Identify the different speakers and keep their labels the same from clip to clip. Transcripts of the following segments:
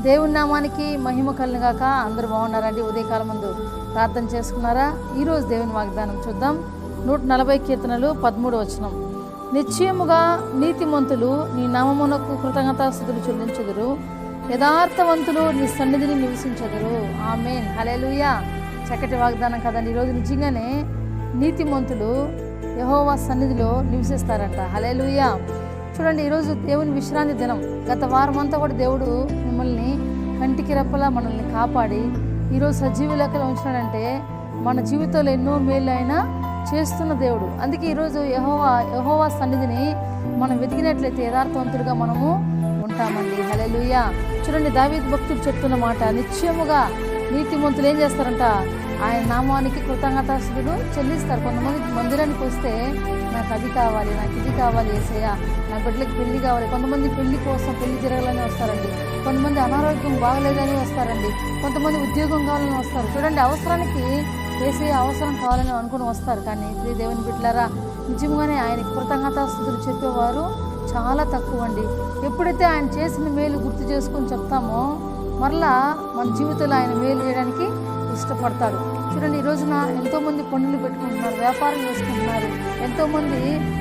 Speaker 1: దేవుని నామానికి మహిమ కలుగాక అందరూ బాగున్నారండి? ఉదయకాలం ముందు ప్రార్థన చేసుకున్నారా? ఈరోజు దేవుని వాగ్దానం చూద్దాం. నూట నలభై కీర్తనలు పదమూడు వచనం. నిశ్చయముగా నీతిమంతులు నీ నామమునకు కృతజ్ఞతాస్థుతులు చెల్లించుదురు. యథార్థవంతులు నీ సన్నిధిని నివసించదురు. ఆమెన్. హలేలుయా చక్కటి వాగ్దానం కదండి. ఈరోజు నిజంగానే నీతిమంతులు యహోవా సన్నిధిలో నివసిస్తారంట. హలేలుయా చూడండి ఈరోజు దేవుని విశ్రాంతి దినం. గత వారం అంతా కూడా దేవుడు మిమ్మల్ని కంటికి రెప్పలా మనల్ని కాపాడి ఈరోజు సజీవ లెక్కలు ఉంచినాడంటే మన జీవితంలో ఎన్నో మేలు అయినా చేస్తున్న దేవుడు. అందుకే ఈరోజు యహోవా యహోవా సన్నిధిని మనం వెతికినట్లయితే యథార్థవంతుడిగా మనము ఉంటామండి. హల్లెలూయా. చూడండి దావీద్ భక్తుడు చెప్తున్న మాట నిశ్చయముగా నీతిమంతులు ఏం చేస్తారంట? ఆయన నామానికి కృతజ్ఞతాస్తులు చెల్లిస్తారు. కొంతమంది మందిరానికి వస్తే నాకు అది కావాలి నాకు ఇది కావాలి ఏసయ్య నా బిడ్డలకి పెళ్ళి కావాలి. కొంతమంది పెళ్ళి కోసం పెళ్ళి జరగాలని వస్తారండి. కొంతమంది అనారోగ్యం బాగలేదని వస్తారండి. కొంతమంది ఉద్యోగం కావాలని వస్తారు. చూడండి అవసరానికి వేసే అవసరం కావాలని అనుకుని వస్తారు. కానీ శ్రీ దేవుని బిడ్డలారా నిజంగానే ఆయనకి కృతజ్ఞతాస్తుతులు చెప్పేవారు చాలా తక్కువ అండి ఎప్పుడైతే ఆయన చేసిన మేలు గుర్తు చేసుకొని చెప్తామో మరలా మన జీవితంలో ఆయన మేలు చేయడానికి ఇష్టపడతారు. చూడండి ఈ రోజున ఎంతోమంది పనులు పెట్టుకుంటున్నారు వ్యాపారం చేసుకుంటున్నారు ఎంతోమంది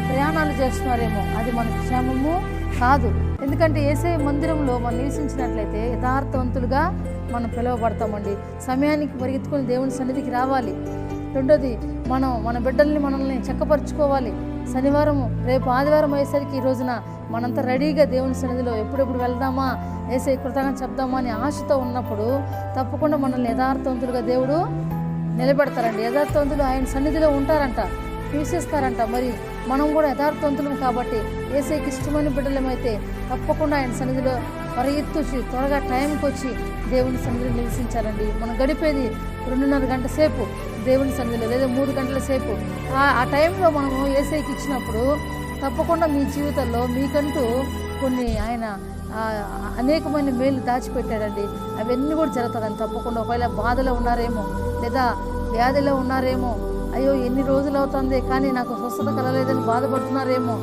Speaker 1: ప్రయాణాలు చేస్తున్నారేమో అది మన క్షేమము కాదు. ఎందుకంటే ఏసే మందిరంలో మనం నివసించినట్లయితే యథార్థవంతులుగా మనం పిలువబడతామండి. సమయానికి పరిగెత్తుకొని దేవుని సన్నిధికి రావాలి. రెండోది మనం మన బిడ్డల్ని మనల్ని చక్కపరుచుకోవాలి. శనివారం రేపు ఆదివారం అయ్యేసరికి ఈ రోజున మనంతా రెడీగా దేవుని సన్నిధిలో ఎప్పుడెప్పుడు వెళ్దామా? వేసే కృతజ్ఞత చెప్దామా అని ఆశతో ఉన్నప్పుడు తప్పకుండా మనల్ని యథార్థవంతులుగా దేవుడు నిలబెడతారండి. యథార్థవంతులు ఆయన సన్నిధిలో ఉంటారంట నివసిస్తారంట మరి మనం కూడా యథార్థవంతులం కాబట్టి ఏసైకి ఇష్టమైన బిడ్డలమైతే తప్పకుండా ఆయన సన్నిధిలో పరిగెత్తుచి త్వరగా టైంకి వచ్చి దేవుని సన్నిధిలో నివసించాలండి. మనం గడిపేది రెండున్నర గంట సేపు దేవుని సన్నిధిలో లేదా మూడు గంటల సేపు. ఆ- ఆ టైంలో మనము ఏసైకి ఇచ్చినప్పుడు తప్పకుండా మీ జీవితంలో మీకంటూ కొన్ని ఆయన అనేకమైన మేలు దాచిపెట్టాడండి. అవన్నీ కూడా జరుగుతుందని తప్పకుండా. ఒకవేళ బాధలో ఉన్నారేమో లేదా వ్యాధిలో ఉన్నారేమో అయ్యో ఎన్ని రోజులు అవుతుంది కానీ నాకు స్వస్థత కలలేదని బాధపడుతున్నారేమో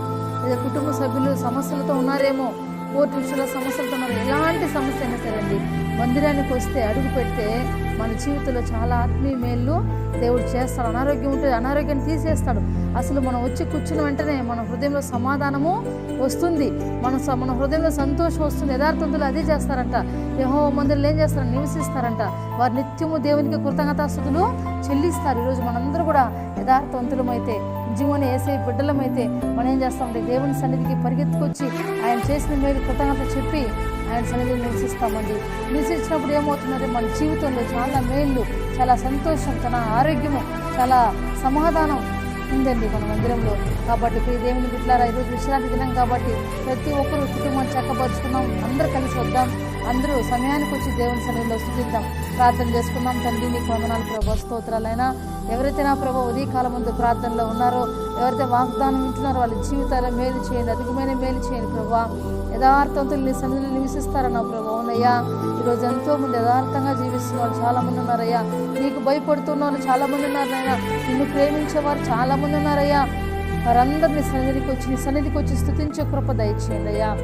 Speaker 1: లేదా కుటుంబ సభ్యులు సమస్యలతో ఉన్నారేమో కోర్టు విషయంలో సమస్యలతో మనం ఎలాంటి సమస్య అయినా సరే మందిరానికి వస్తే అడుగు పెడితే మన జీవితంలో చాలా ఆత్మీయ మేళ్ళు దేవుడు చేస్తాడు. అనారోగ్యం ఉంటే అనారోగ్యాన్ని తీసేస్తాడు. అసలు మనం వచ్చి కూర్చున్న వెంటనే మన హృదయంలో సమాధానము వస్తుంది. మన స- మన హృదయంలో సంతోషం వస్తుంది. యథార్థంతులు అదే చేస్తారంట. యహో మందులు ఏం చేస్తారు? నివసిస్తారంట. వారు నిత్యము దేవునికి కృతజ్ఞతాస్తుతులు చెల్లిస్తారు. ఈరోజు మనందరూ కూడా యథార్థవంతులమైతే నిజమైన వేసే బిడ్డలమైతే మనం ఏం చేస్తామంటే దేవుని సన్నిధికి పరిగెత్తుకొచ్చి ఆయన చేసిన మేలు కృతజ్ఞత చెప్పి ఆయన సన్నిధిని నివసిస్తామండి. నివసించినప్పుడు ఏమవుతుందంటే మన జీవితంలో చాలా మేళ్ళు చాలా సంతోషం తన ఆరోగ్యము చాలా సమాధానం ఉందండి మన మందిరంలో. కాబట్టి ప్రియ దేవుని బిడ్డలారా ఈరోజు విశ్రాంతి దినం కాబట్టి ప్రతి ఒక్కరు కుటుంబం చక్కపరుచుకున్నాం అందరూ కలిసి వద్దాం. అందరూ సమయానికి వచ్చి దేవుని సన్నిధిలో స్థుతిద్దాం. ప్రార్థన చేసుకుందాం. తండ్రి నీకు వందనాలు ప్రభా స్తోత్రాలైనా. ఎవరైతే నా ప్రభా ఉదయకాలం ముందు ప్రార్థనలో ఉన్నారో ఎవరైతే వాగ్దానం వింటున్నారో వాళ్ళ జీవితాల మేలు చేయండి అధికమైన మేలు చేయండి ప్రభా. యథార్థవంతులు నీ సన్నిధిలో నివసిస్తారన్న ప్రభా అవునయ్యా. ఈరోజు ఎంతో మంది యథార్థంగా జీవిస్తున్న వాళ్ళు చాలామంది ఉన్నారయ్యా. నీకు భయపడుతున్న వాళ్ళు చాలా మంది ఉన్నారు నిన్ను ప్రేమించేవారు చాలామంది ఉన్నారయ్యా. వారందరినీ సన్నిధికి వచ్చి నీ సన్నిధికి వచ్చి స్థుతించే కృప దయచేయండి అయ్యా.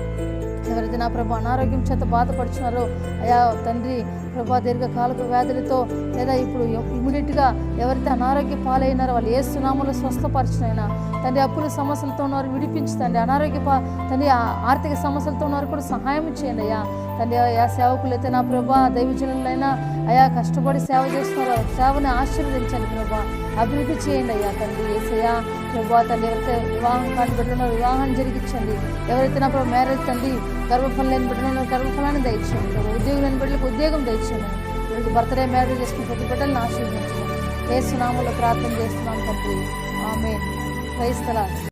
Speaker 1: ఎవరైతే నా ప్రభు అనారోగ్యం చేత బాధపడుచున్నారో అయా తండ్రి ప్రభా దీర్ఘకాలిక వ్యాధులతో లేదా ఇప్పుడు ఇమీడియట్గా ఎవరైతే అనారోగ్య పాలైనారో వాళ్ళు ఏ సునాములు స్వస్థపరిచినైనా తండ్రి అప్పుల సమస్యలతో ఉన్నవారు విడిపించి తండ్రి. అనారోగ్య పా తండ్రి ఆర్థిక సమస్యలతో ఉన్నవారు కూడా సహాయం చేయండి అయ్యా. తండ్రి అయా సేవకులైతే నా ప్రభా దైవజనులైనా అయా కష్టపడి సేవ చేస్తున్నారో సేవని ఆశీర్వదించండి ప్రభా. అభివృద్ధి చేయండి అయ్యా తండ్రి ఏసయ్యా. ప్రభా తండ్రి ఎవరైతే వివాహం కాని బిడ్డలో వివాహం జరిగించండి. ఎవరైతే నా ప్రభు మ్యారేజ్ తండ్రి కర్మఫలాన్ని బట్టి నన్ను కర్మఫలాన్ని దయచేయండి ఉద్యోగులను ఉద్యోగం లేని ఉద్యోగం దయచేయండి ఈరోజు బర్త్డే మ్యారేజ్ చేసుకున్న ప్రతి బిడ్డలను ఆశీర్వదించండి ఏ సునామంలో ప్రార్థన చేస్తున్నాం తండ్రి. ఆమె క్రైస్తల